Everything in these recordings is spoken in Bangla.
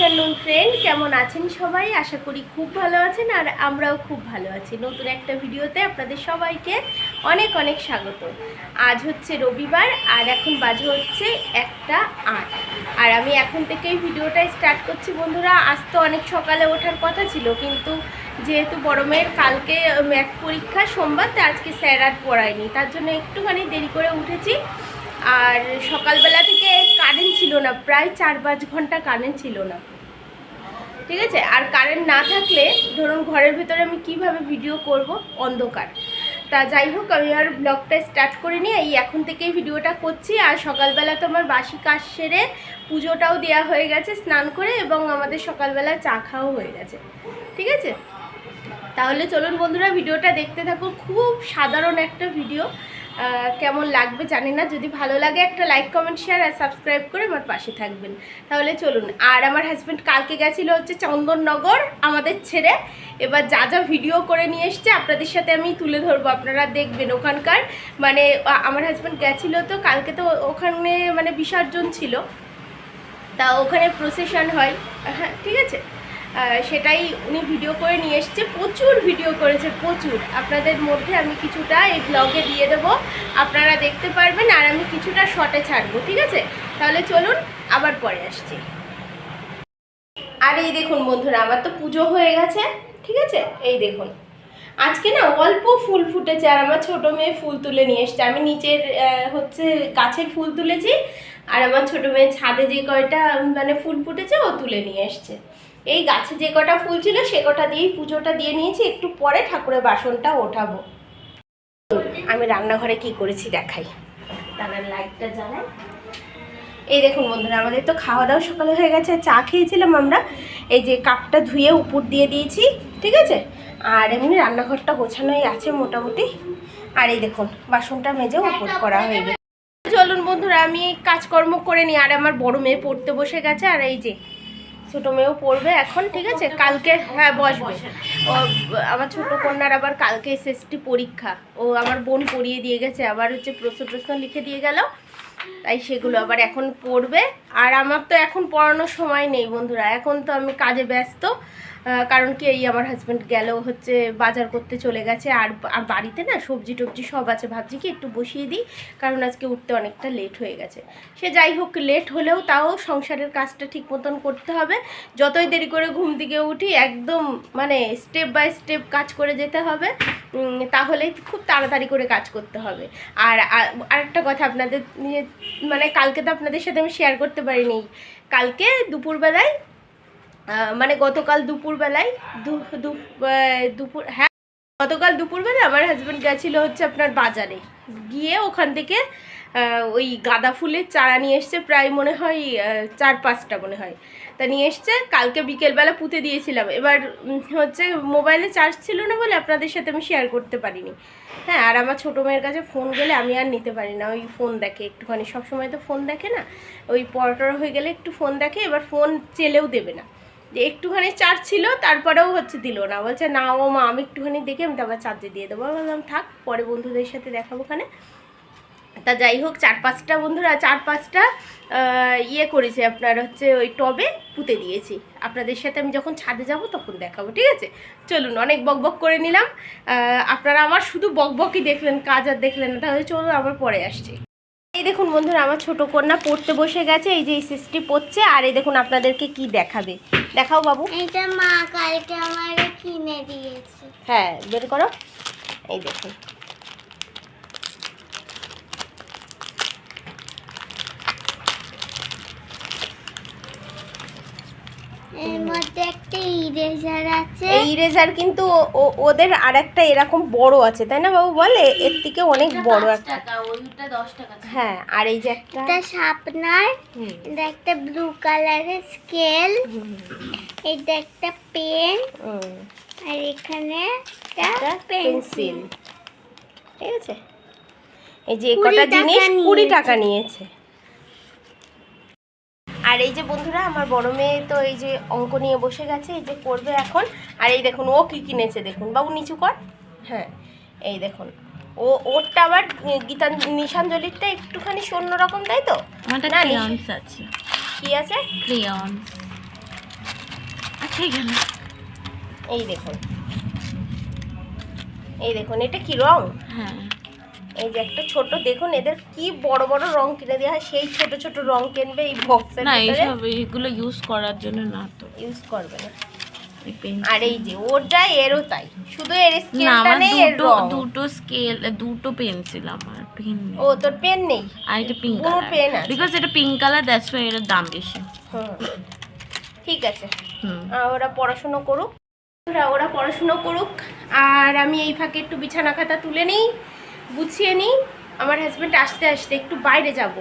আফটারনুন ফ্রেন্ড কেমন আছেন সবাই? আশা করি খুব ভালো আছেন আর আমরাও খুব ভালো আছি। নতুন একটা ভিডিওতে আপনাদের সবাইকে অনেক অনেক স্বাগত। আজ হচ্ছে রবিবার আর এখন বাজে হচ্ছে একটা আট। আর আমি এখন থেকেই ভিডিওটা স্টার্ট করছি। বন্ধুরা, আজ তো অনেক সকালে ওঠার কথা ছিল, কিন্তু যেহেতু বড় মেয়ের কালকে ম্যাথ পরীক্ষা, সোমবার তো আজকে স্যার আর পড়ায়নি। তার জন্য একটুখানি দেরি করে উঠেছি। আর সকালবেলা থেকে কারেন্ট ছিল না, প্রায় চার পাঁচ ঘণ্টা কারেন্ট ছিল না। ঠিক আছে? আর কারেন্ট না থাকলে, ধরুন ঘরের ভেতরে আমি কীভাবে ভিডিও করব? অন্ধকার। তা যাই হোক, আমি আর ব্লগটা স্টার্ট করে নিয়ে এই এখন থেকেই ভিডিওটা করছি। আর সকালবেলা তো আমার বাসি কাজ সেরে পুজোটাও দেওয়া হয়ে গেছে স্নান করে এবং আমাদের সকালবেলা চা খাওয়াও হয়ে গেছে। ঠিক আছে? তাহলে চলুন বন্ধুরা ভিডিওটা দেখতে থাকুন। খুব সাধারণ একটা ভিডিও কেমন লাগবে জানি না। যদি ভালো লাগে একটা লাইক কমেন্ট শেয়ার আর সাবস্ক্রাইব করে আমার পাশে থাকবেন। তাহলে চলুন, আর আমার হাজব্যান্ড কালকে গেছিল হচ্ছে চন্দননগর আমাদের ছেড়ে। এবার যা যা ভিডিও করে নিয়ে এসছে, আপনাদের সাথে আমি তুলে ধরবো, আপনারা দেখবেন ওখানকার। মানে আমার হাজব্যান্ড গেছিল তো, কালকে তো ওখানে মানে বিসর্জন ছিল। তা ওখানে প্রসেশন হয়। হ্যাঁ ঠিক আছে? সেটাই উনি ভিডিও করে নিয়ে এসছে। প্রচুর ভিডিও করেছে, প্রচুর। আপনাদের মধ্যে আমি কিছুটা এই ব্লগে দিয়ে দেবো। আপনারা দেখতে পারবেন আর আমি কিছুটা শর্টে ছাড়বো, ঠিক আছে? তাহলে চলুন, আবার পরে আসছি। আর এই দেখুন বন্ধুরা, আমার তো পুজো হয়ে গেছে, ঠিক আছে? এই দেখুন। আজকে না অল্প ফুল ফুটেছে আর আমার ছোট মেয়ে ফুল তুলে নিয়ে এসছে। আমি নিচের হচ্ছে গাছের ফুল তুলেছি আর আমার ছোট মেয়ে ছাদে যে কয়টা মানে ফুল ফুটেছে ও তুলে নিয়ে এসছে। এই গাছে যে কটা ফুল ছিল সে কটা দিয়েই পুজোটা দিয়ে নিয়েছি একটু পরে ঠাকুরের বাসনটা ওঠাবো। আমি রান্নাঘরে কি করেছি দেখাই। দাঁড়ান লাইটটা জ্বালাই এই দেখুন বন্ধুরা আমাদের তো খাওয়া দাওয়া সকালে হয়ে গেছে চা খেয়েছিলাম আমরা। এই যে কাপটা ধুয়ে উপর দিয়ে দিয়েছি ঠিক আছে? আর এমনি রান্নাঘরটা গোছানোই আছে মোটামুটি। আর এই দেখুন বাসনটা মেজে উপর করা হয়ে গেছে। চলুন বন্ধুরা আমি কাজকর্ম করে নিই। আর আমার বড় মেয়ে পড়তে বসে গেছে আর এই যে ছোট মেয়েও পড়বে এখন, ঠিক আছে? কালকে হ্যাঁ বসবে। ও, আমার ছোট কন্যার আবার কালকে এসএসটি পরীক্ষা। ও আমার বোন পড়িয়ে দিয়ে গেছে, আবার হচ্ছে প্রশ্ন প্রশ্ন লিখে দিয়ে গেল। তাই সেগুলো আবার এখন পড়বে। আর আমার তো এখন পড়ানোর সময় নেই বন্ধুরা, এখন তো আমি কাজে ব্যস্ত। কারণ কি, এই আমার হাজব্যান্ড গেল হচ্ছে বাজার করতে চলে গেছে। আর বাড়িতে না সবজি টবজি সব আছে। ভাবছি কি একটু বসিয়ে দিই, কারণ আজকে উঠতে অনেকটা লেট হয়ে গেছে। সে যাই হোক লেট হলেও তাও সংসারের কাজটা ঠিক মতন করতে হবে। যতই দেরি করে ঘুম থেকে উঠি, একদম মানে স্টেপ বাই স্টেপ কাজ করে যেতে হবে। তাহলে খুব তাড়াতাড়ি করে কাজ করতে হবে। আর, আর- আরেকটা কথা আপনাদের নিয়ে মানে কালকে তো আপনাদের সাথে আমি শেয়ার করতে পারিনি। কালকে দুপুরবেলায় মানে গতকাল দুপুরবেলায় দুপুর হ্যাঁ গতকাল দুপুরবেলা আমার হাজব্যান্ড গেছিল হচ্ছে আপনার বাজারে। গিয়ে ওখান থেকে ওই গাঁদা ফুলের চারা নিয়ে এসছে, প্রায় মনে হয় চার পাঁচটা মনে হয়। তা নিয়ে এসছে, কালকে বিকেলবেলা পুঁতে দিয়েছিলাম। এবার হচ্ছে মোবাইলে চার্জ ছিল না বলে আপনাদের সাথে আমি শেয়ার করতে পারিনি। হ্যাঁ আর আমার ছোটো মেয়ের কাছে ফোন গেলে আমি আর নিতে পারি না। ওই ফোন দেখে একটুখানি। সবসময় তো ফোন দেখে না। ওই পরোটার হয়ে গেলে একটু ফোন দেখে, এবার ফোন চেলেও দেবে না। যে একটুখানি চার্জ ছিল, তারপরেও হচ্ছে দিল না। বলছে, না ও মা, আমি একটুখানি দেখে আমি তারপর চার্জে দিয়ে দেবো। বললাম, থাক, পরে বন্ধুদের সাথে দেখাবো ওখানে। তা যাই হোক, চার পাঁচটা বন্ধুরা, চার পাঁচটা ইয়ে করেছে আপনার হচ্ছে ওই টবে পুঁতে দিয়েছি। আপনাদের সাথে আমি যখন ছাদে যাব তখন দেখাবো, ঠিক আছে? চলুন, অনেক বক বক করে নিলাম। আপনারা আমার শুধু বক বকই দেখলেন, কাজ আর দেখলেন না। তাহলে চলুন, আবার পরে আসছি। এই দেখুন বন্ধুরা আমার ছোট কন্যা পড়তে বসে গেছে এই যে এসএসটি পড়ছে আর এই দেখুন আপনাদেরকে কি দেখাবে। দেখাও বাবু। এটা মা কালকে আমারে কিনে দিয়েছে। হ্যাঁ বের করো। এই দেখুন। এর মধ্যে একটা ইরেজার আছে। এই ইরেজার কিন্তু ও- ও- ওদের আর একটা এরকম বড় আছে তাই না বাবু? বলে এর থেকে অনেক বড় একটা। হ্যাঁ আর এই যে একটা এটা শার্পনার এটা একটা ব্লু কালারের স্কেল এটা একটা পেন আর এখানে একটা পেন্সিল ঠিক আছে? এই যে কটা টাকা জিনিস কুড়ি। টাকা নিয়েছে। আর এই যে বন্ধুরা আমার বড় মেয়ে তো এই যে অঙ্ক নিয়ে বসে গেছে এই যে করবে এখন। আর এই দেখুন ও কী কিনেছে দেখুন। বাবু নিচু কর। হ্যাঁ এই দেখুন। ও ওরটা আবার গীতা নিশাঞ্জলিরটা একটুখানি অন্য রকম তাই তো? না, ক্রেয়ন্স আছে। কি আছে? ক্রেয়ন্স আচ্ছা গেল। এই দেখুন। এই দেখুন এটা কি রং? হ্যাঁ। এই যে একটা ছোট দেখুন এদের কি বড় বড় রং কিনে দেওয়া হয় সেই ছোট ছোট রং কিনবে এই বক্সের না এইসব এগুলো ইউজ করার জন্য না তো। ইউজ করবে না। আর এই যে ওর যা এরও তাই। শুধু এর স্কেলটা নেই এর দুটো দুটো স্কেল দুটো পেন্সিল আমার পেন ও তোর পেন নেই? আর এটা পিঙ্ক কালার pen আছে? বিকজ এটা পিঙ্ক কালার দ্যাটস ওয়াই এটার দাম বেশি। ঠিক আছে। ওরা পড়াশুনো করুক। ওরা ওরা পড়াশুনো করুক। আর আমি এই ফাঁকে একটু বিছানা খাতা তুলে নিই। গুছিয়ে নিই। আমার হাজব্যান্ড আসতে আসতে একটু বাইরে যাব।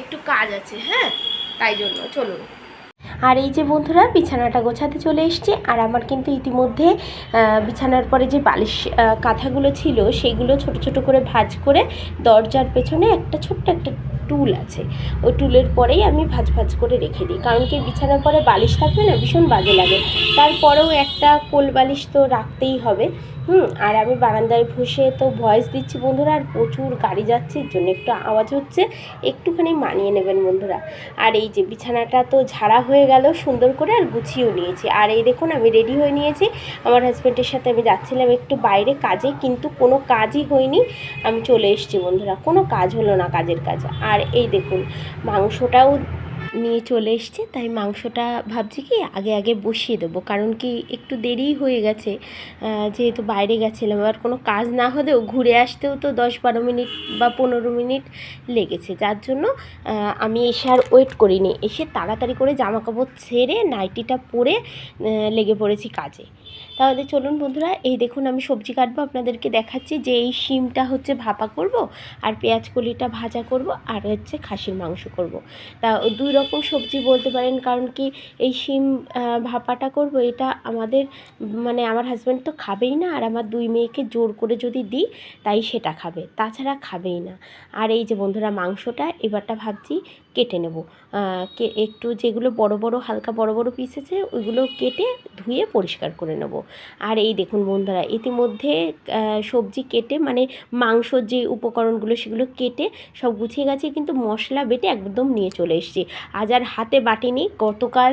একটু কাজ আছে হ্যাঁ? তাই জন্য, চলুন। আর এই যে বন্ধুরা, বিছানাটা গোছাতে চলে এসছে। আর আমার কিন্তু ইতিমধ্যে বিছানার পরে যে বালিশ কাঁথাগুলো ছিল, সেগুলো ছোট ছোট করে ভাঁজ করে দরজার পেছনে একটা ছোট্ট একটা টুল আছে। ওই টুলের পরেই আমি ভাঁজ ভাঁজ করে রেখে দিই। কারণ কি, বিছানার পরে বালিশ থাকবে না ভীষণ বাজে লাগে। তারপরেও একটা কোল বালিশ তো রাখতেই হবে। হুম, আর আমি বারান্দায় বসে তো ভয়েস দিচ্ছি বন্ধুরা, আর প্রচুর গাড়ি যাচ্ছে এর জন্য একটু আওয়াজ হচ্ছে, একটুখানি মানিয়ে নেবেন বন্ধুরা। আর এই যে বিছানাটা তো ঝাড়া হয়ে গেল, সুন্দর করে আর গুছিয়েও নিয়েছি। আর এই দেখুন, আমি রেডি হয়ে নিয়েছি। আমার হাজব্যান্ডের সাথে আমি যাচ্ছিলাম একটু বাইরে কাজে, কিন্তু কোনো কাজই হয়নি। আমি চলে এসেছি বন্ধুরা, কোনো কাজ হলো না কাজের কাজ। আর এই দেখুন, মাংসটাও নিয়ে চলে এসছে, তাই মাংসটা ভাবছি কি আগে আগে বসিয়ে দেবো। কারণ কি একটু দেরিই হয়ে গেছে যেহেতু বাইরে গেছিলাম। এবার কোনো কাজ না হলেও ঘুরে আসতেও তো দশ বারো মিনিট বা পনেরো মিনিট লেগেছে। যার জন্য আমি এসে আর ওয়েট করিনি। এসে তাড়াতাড়ি করে জামা কাপড় ছেড়ে নাইটিটা পরে লেগে পড়েছি কাজে। তাহলে চলুন বন্ধুরা, এই দেখুন আমি সবজি কাটবো, আপনাদেরকে দেখাচ্ছি যে এই শিমটা হচ্ছে ভাপা করব আর পেঁয়াজ কলিটা ভাজা করব আর হচ্ছে খাসির মাংস করব। তা দুই রকম সবজি বলতে পারেন, কারণ কি এই শিম ভাপাটা করব, এটা আমাদের মানে আমার হাজব্যান্ড তো খাবেই না, আর আমার দুই মেয়েকে জোর করে যদি দিই, তাই সেটা খাবে, তাছাড়া খাবেই না। আর এই যে বন্ধুরা মাংসটা, এবারটা ভাবছি কেটে নেব। একটু যেগুলো বড় বড়, হালকা বড় বড় পিস আছে, ওইগুলো কেটে ধুয়ে পরিষ্কার করে নেব। আর এই দেখুন বন্ধুরা, ইতিমধ্যে সবজি কেটে মানে মাংসর যে উপকরণগুলো সেগুলো কেটে সব গুছিয়ে গেছে কিন্তু মশলা বেটে একদম নিয়ে চলে এসেছি। আজ আর হাতে বাটিনি, গতকাল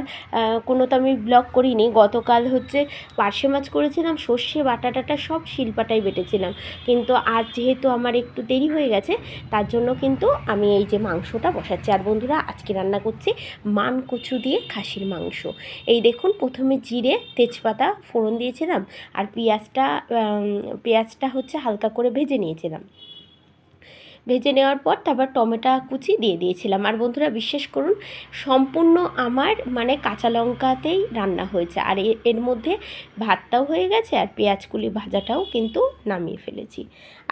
কোনো তো আমি ব্লগ করিনি, গতকাল হচ্ছে পার্শে মাছ করেছিলাম, সর্ষে, বাটা টাটা সব শিলপাটাই বেটেছিলাম। কিন্তু আজ যেহেতু আমার একটু দেরি হয়ে গেছে, তার জন্য কিন্তু আমি এই যে মাংসটা বসাচ্ছি। আর বন্ধুরা, আজকে রান্না করছি মান কচু দিয়ে খাসির মাংস। এই দেখুন, প্রথমে জিরে, তেজপাতা ফোড়ন দিয়েছিলাম আর পেঁয়াজটা পেঁয়াজটা হচ্ছে হালকা করে ভেজে নিয়েছিলাম। ভেজে নেওয়ার পর তারপর টমেটো কুচি দিয়ে দিয়েছিলাম। আর বন্ধুরা, বিশ্বাস করুন, সম্পূর্ণ আমার মানে কাঁচা লঙ্কাতেই রান্না হয়েছে। আর এর মধ্যে ভাতটাও হয়ে গেছে আর পেঁয়াজকুলি ভাজাটাও কিন্তু নামিয়ে ফেলেছি।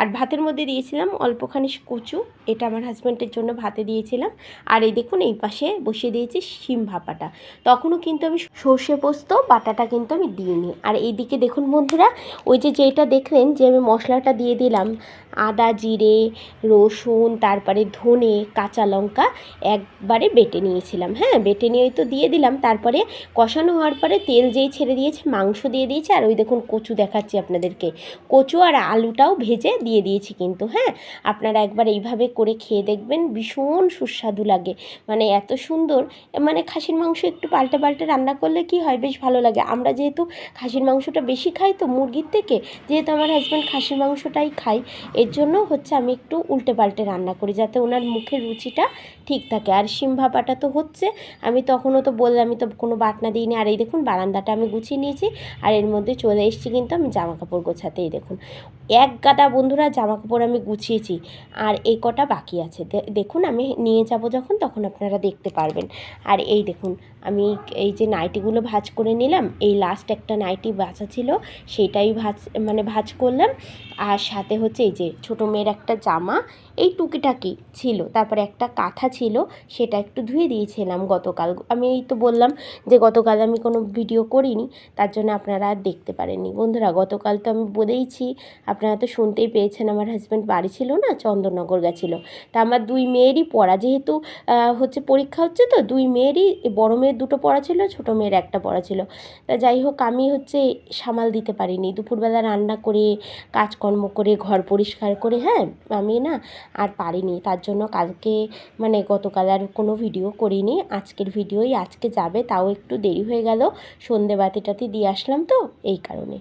আর ভাতের মধ্যে দিয়েছিলাম অল্পখানি কচু, এটা আমার হাজব্যান্ডের জন্য ভাতে দিয়েছিলাম। আর এই দেখুন, এই পাশে বসিয়ে দিয়েছি শিম ভাপাটা। তখনও কিন্তু আমি সর্ষে পোস্ত, বাটাটা কিন্তু আমি দিইনি। আর এইদিকে দেখুন বন্ধুরা, ওই যে যেটা দেখলেন যে আমি মশলাটা দিয়ে দিলাম, আদা, জিরে, রসুন, তারপরে ধনে, কাঁচা লঙ্কা, একবারে বেটে নিয়েছিলাম। হ্যাঁ বেটে নিয়ে তো দিয়ে দিলাম। তারপরে কষানো হওয়ার পরে তেল যেই ছেড়ে দিয়েছে, মাংস দিয়ে দিয়েছে। আর ওই দেখুন কচু দেখাচ্ছি আপনাদেরকে। কচু আর আলুটাও ভেজে দিয়ে দিয়েছি কিন্তু হ্যাঁ? আপনারা একবার এইভাবে করে খেয়ে দেখবেন, ভীষণ সুস্বাদু লাগে। মানে এত সুন্দর মানে খাসির মাংস একটু পাল্টে পাল্টে রান্না করলে কি হয়? বেশ ভালো লাগে। আমরা যেহেতু খাসির মাংসটা বেশি খাই তো মুরগির থেকে, যেহেতু আমার হাজব্যান্ড খাসির মাংসটাই খাই এর জন্য হচ্ছে আমি একটু উল্টে পাল্টে রান্না করি যাতে ওনার মুখের রুচিটা ঠিক থাকে। আর শিম ভাপাটা তো হচ্ছে, আমি তখনও তো বললাম, আমি তো কোনো বাটনা দিইনি। আর এই দেখুন, বারান্দাটা আমি গুছিয়ে নিয়েছি। আর এর মধ্যে চলে এসেছি কিন্তু আমি জামা কাপড় গোছাতেই দেখুন। এক গাদা বন্ধুরা জামা কাপড় আমি গুছিয়েছি আর এই কটা বাকি আছে। দেখুন আমি নিয়ে যাব যখন, তখন আপনারা দেখতে পারবেন। আর এই দেখুন, আমি এই যে নাইটিগুলো ভাজ করে নিলাম, এই লাস্ট একটা নাইটি বাঁচা ছিল সেটাই ভাজ মানে ভাজ করলাম। আর সাথে হচ্ছে এই যে ছোটো মেয়ের একটা জামা, এই টুকিটাকি ছিল, তারপরে একটা কাঁথা ছিল, সেটা একটু ধুয়ে দিয়েছিলাম গতকাল। আমি এই তো বললাম যে গতকাল আমি কোনো ভিডিও করিনি, তার জন্য আপনারা দেখতে পারেননি। বন্ধুরা, গতকাল তো আমি বলেইছি, আপনারা তো শুনতেই পেয়েছেন আমার হাজব্যান্ড বাড়ি ছিল না, চন্দননগর গেছিল। তা আমার দুই মেয়েরই পড়া, যেহেতু হচ্ছে পরীক্ষা হচ্ছে তো, দুই মেয়েরই, বড় মেয়ের দুটো পড়া ছিল, ছোটো মেয়ের একটা পড়া ছিল। তা যাই হোক, আমি হচ্ছে সামাল দিতে পারিনি। দুপুরবেলা রান্না করে, কাজকর্ম করে, ঘর পরিষ্কার করে হ্যাঁ আমি না আর পারিনি। তার জন্য কালকে মানে গতকাল আর কোনো ভিডিও করিনি। আজকের ভিডিওই আজকে যাবে, তাও একটু দেরি হয়ে গেল। সন্ধে বাতিটাতি দিয়ে আসলাম তো, এই কারণে।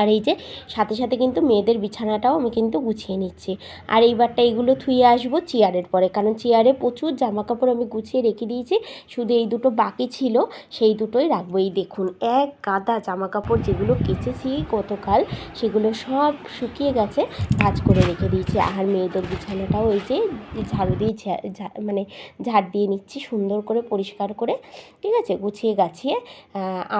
আর এই যে সাথে সাথে কিন্তু মেয়েদের বিছানাটাও আমি কিন্তু গুছিয়ে নিচ্ছি। আর এইবারটা এগুলো থুয়ে আসব চেয়ারের পরে। কারণ চেয়ারে প্রচুর জামা কাপড় আমি গুছিয়ে রেখে দিয়েছি। শুধু এই দুটো বাকি ছিল, সেই দুটোই রাখব। এই দেখুন, এক গাদা জামা কাপড় যেগুলো কেচেছি গতকাল, সেগুলো সব শুকিয়ে গেছে, ভাজ করে রেখে দিয়েছি। আর মেয়েদের বিছানাটাও ওই যে ঝাড়ু দিয়ে মানে ঝাড় দিয়ে নিচ্ছি সুন্দর করে পরিষ্কার করে। ঠিক আছে, গুছিয়ে গাছিয়ে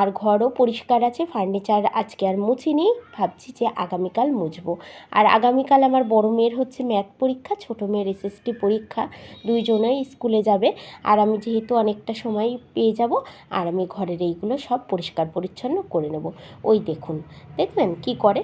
আর ঘরও পরিষ্কার আছে, ফার্নিচার আজকে আর মুছিনি। ভাবছি যে আগামীকাল মুছবো। আর আগামীকাল আমার বড় মেয়ের হচ্ছে ম্যাথ পরীক্ষা, ছোটো মেয়ের এসএসটি পরীক্ষা। দুইজনেই স্কুলে যাবে। আর আমি যেহেতু অনেকটা সময় পেয়ে যাব, আর আমি ঘরের এইগুলো সব পরিষ্কার পরিচ্ছন্ন করে নেব। ওই দেখুন, দেখবেন কি করে?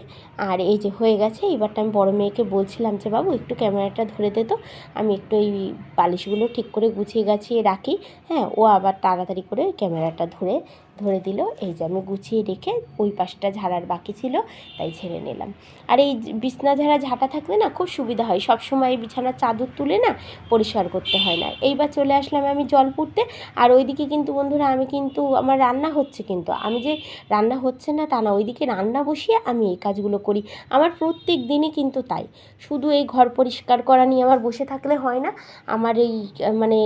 আর এই যে হয়ে গেছে এবারটা আমি বড় মেয়েকে বলছিলাম যে, বাবু, একটু ক্যামেরাটা ধরে দে তো। আমি একটু এই বালিশগুলো ঠিক করে গুছিয়ে গাছিয়ে রাখি। হ্যাঁ ও আবার তাড়াতাড়ি করে ক্যামেরাটা ধরে ধরে দিল, এই যে আমি গুছিয়ে রেখে ওই পাশটা ঝাড়ার বাকি ছিল, তাই ছেড়ে নিলাম। আর এই বিছনা ঝাড়া ঝাঁটা থাকলে না খুব সুবিধা হয় সব সময় বিছানার চাদর তুলে না পরিষ্কার করতে হয় না। এইবার চলে আসলাম আমি জল পুড়তে, আর ওইদিকে কিন্তু বন্ধুরা আমি কিন্তু, আমার রান্না হচ্ছে কিন্তু, আমি যে রান্না হচ্ছে না তা না, ওইদিকে রান্না বসিয়ে আমি এই কাজগুলো করি। আমার প্রত্যেক দিনই কিন্তু তাই, শুধু এই ঘর পরিষ্কার করা নিয়ে আমার বসে থাকলে হয় না, আমার এই মানে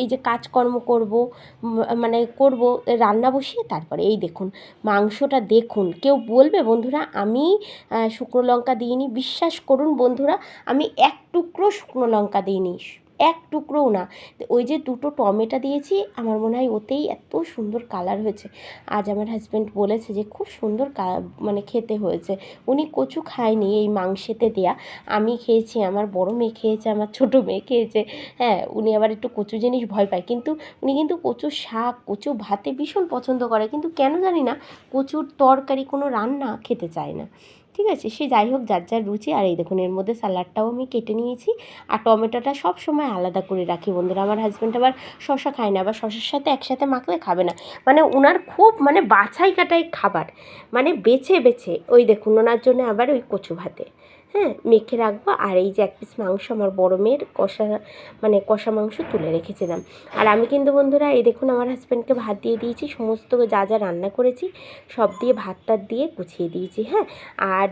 এই যে কাজকর্ম করব মানে করব, রান্না বসিয়ে তারপরে এই দেখুন, মাংসটা দেখুন। কেউ বলবে, বন্ধুরা, আমি শুকনো লঙ্কা দিইনি। বিশ্বাস করুন, বন্ধুরা, আমি এক টুকরো শুকনো লঙ্কা দিইনি। এক টুকরোও না। ওই যে দুটো টমেটো দিয়েছি, আমার মনে হয় ওতেই এত সুন্দর কালার হয়েছে। আজ আমার হাজব্যান্ড বলেছে যে, খুব সুন্দর মানে খেতে হয়েছে। উনি কচু খায়নি এই মাংসেতে দেয়া। আমি খেয়েছি, আমার বড় মেয়ে খেয়েছে, আমার ছোট মেয়ে খেয়েছে। হ্যাঁ উনি আবার একটু কচু জিনিস ভয় পায়। কিন্তু উনি কিন্তু কচু শাক, কচু ভাতে ভীষণ পছন্দ করে। কিন্তু কেন জানি না, কচুর তরকারি কোনো রান্না খেতে চায় না। ঠিক আছে? সে যাই হোক, যার যার রুচি, আর এই দেখুন, এর মধ্যে স্যালাডটাও আমি কেটে নিয়েছি। আর টমেটোটা সব সময় আলাদা করে রাখি বন্ধুরা। আমার হাজব্যান্ড আবার শশা খায় না বা শশার সাথে একসাথে মাখলে খাবে না। মানে ওনার খুব মানে বাছাই কাটাই খাবার। মানে বেছে বেছে, ওই দেখুন, ওনার জন্য আবার ওই কচু ভাতে। হ্যাঁ মেখে রাখব। আর এই যে এক পিস মাংস আমার বড় মেয়ের কষা মানে কষা মাংস তুলে রেখেছিলাম। আর আমি কিন্তু বন্ধুরা, এই দেখুন আমার হাজব্যান্ডকে ভাত দিয়ে দিয়েছি, সমস্ত যা যা রান্না করেছি, সব দিয়ে ভাত টাত দিয়ে গুছিয়ে দিয়েছি হ্যাঁ। আর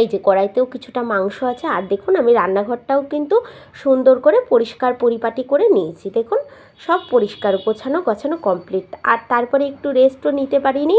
এই যে কড়াইতেও কিছুটা মাংস আছে, আর দেখুন আমি রান্নাঘরটাও কিন্তু সুন্দর করে পরিষ্কার পরিপাটি করে নিয়েছি। দেখুন, সব পরিষ্কার, গোছানো গোছানো কমপ্লিট আর তারপরে একটু রেস্টও নিতে পারিনি।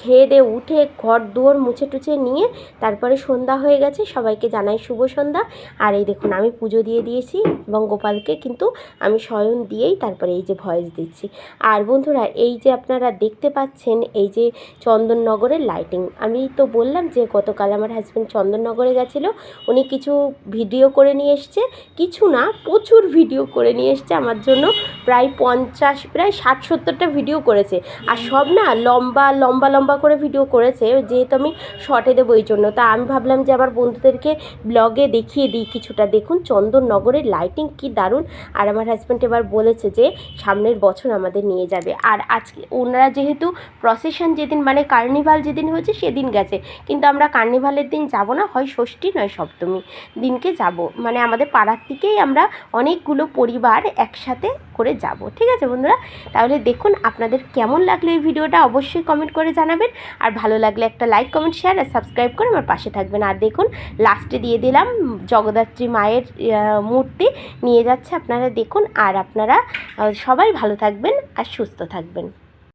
খেয়ে দিয়ে উঠে ঘর দুয়ার মুছে টুছে নিয়ে তারপরে সন্ধ্যা হয়ে গেছে, সবাইকে জানাই শুভ সন্ধ্যা। আর এই দেখুন, আমি পুজো দিয়ে দিয়েছি এবং গোপালকে কিন্তু আমি শয়ন দিয়েই তারপরে এই যে ভয়েস দিচ্ছি। আর বন্ধুরা, এই যে আপনারা দেখতে পাচ্ছেন, এই যে চন্দননগরের লাইটিং আমি তো বললাম যে গতকাল আমার হাজব্যান্ড চন্দননগরে গেছিল। উনি কিছু ভিডিও করে নিয়ে এসছে। কিছু না, প্রচুর ভিডিও করে নিয়ে এসছে আমার জন্য। প্রায় পঞ্চাশ, প্রায় ষাট, সত্তরটা ভিডিও করেছে। আর সব না লম্বা লম্বা লম্বা করে ভিডিও করেছে। যেহেতু আমি শর্টে দেবো এই জন্য। তা আমি ভাবলাম যে আমার বন্ধুদেরকে ব্লগে দেখিয়ে দিই কিছুটা। দেখুন, চন্দননগরের লাইটিং কি দারুণ। আর আমার হাজব্যান্ড এবার বলেছে যে, সামনের বছর আমাদের নিয়ে যাবে। আর আজকে ওনারা যেহেতু প্রসেশন যেদিন মানে কার্নিভাল যেদিন হয়েছে, সেদিন গেছে। কিন্তু আমরা কার্নিভালের দিন যাব না, হয় ষষ্ঠী নয় সপ্তমী দিনকে যাব। মানে আমাদের পাড়ার থেকেই আমরা অনেকগুলো পরিবার একসাথে করে যাব। ঠিক আছে বন্ধুরা? তাহলে দেখুন আপনাদের কেমন লাগল এই ভিডিওটা অবশ্যই কমেন্ট করে জানাবেন। আর ভালো লাগলে একটা লাইক কমেন্ট শেয়ার আর সাবস্ক্রাইব করে আমার পাশে থাকবেন। আর দেখুন লাস্টে দিয়ে দিলাম জগদ্ধাত্রী মায়ের মূর্তি নিয়ে যাচ্ছে আপনারা দেখুন। আর আপনারা সবাই ভালো থাকবেন আর সুস্থ থাকবেন।